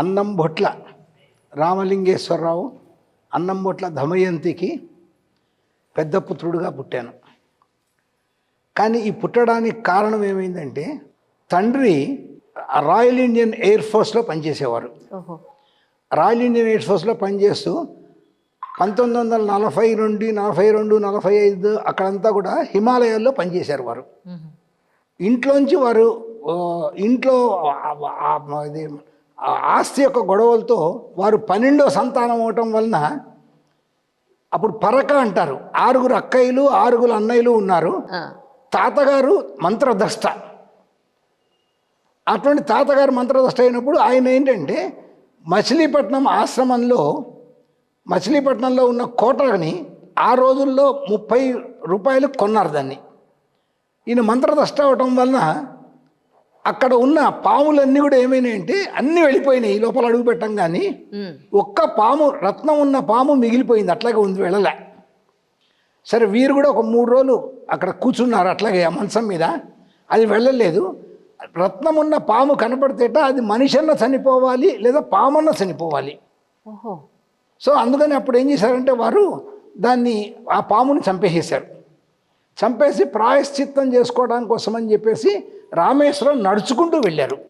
అన్నం బొట్ల రామలింగేశ్వరరావు అన్నం బొట్ల దమయంతికి పెద్ద పుత్రుడుగా పుట్టాను. కానీ ఈ పుట్టడానికి కారణం ఏమైందంటే తండ్రి రాయల్ ఇండియన్ ఎయిర్ ఫోర్స్లో పనిచేసేవారు. రాయల్ ఇండియన్ ఎయిర్ ఫోర్స్లో పనిచేస్తూ పంతొమ్మిది వందల నలభై నుండి నలభై రెండు నలభై ఐదు అక్కడంతా కూడా హిమాలయాల్లో పనిచేశారు వారు. ఇంట్లోంచి వారు ఇంట్లో ఆస్తి యొక్క గొడవలతో వారు పన్నెండో సంతానం అవటం వలన అప్పుడు పరక అంటారు. ఆరుగురు అక్కయ్యలు ఆరుగురు అన్నయ్యలు ఉన్నారు. తాతగారు మంత్రదష్ట. అటువంటి తాతగారు మంత్రదష్ట అయినప్పుడు ఆయన ఏంటంటే మచిలీపట్నం ఆశ్రమంలో మచిలీపట్నంలో ఉన్న కోటని ఆ రోజుల్లో ముప్పై రూపాయలు కొన్నారు దాన్ని. ఈయన మంత్రదష్ట అవటం వలన అక్కడ ఉన్న పాములన్నీ కూడా ఏమైనాయంటే అన్నీ వెళ్ళిపోయినాయి. ఈ లోపల అడుగు పెట్టం కానీ. ఒక్క పాము రత్నం ఉన్న పాము మిగిలిపోయింది. అట్లాగే ఉంది వెళ్ళలే. సరే వీరు కూడా ఒక మూడు రోజులు అక్కడ కూర్చున్నారు. అట్లాగే ఆ మంచం మీద. అది వెళ్ళలేదు. రత్నం ఉన్న పాము కనపడితేట అది మనిషి అన్న చనిపోవాలి లేదా పామన్న చనిపోవాలి. సో అందుకని అప్పుడు ఏం చేశారంటే వారు దాన్ని ఆ పాముని చంపేసేశారు. చంపేసి ప్రాయశ్చిత్తం చేసుకోవడానికి కోసమని చెప్పేసి రామేశ్వరం నడుచుకుంటూ వెళ్ళారు.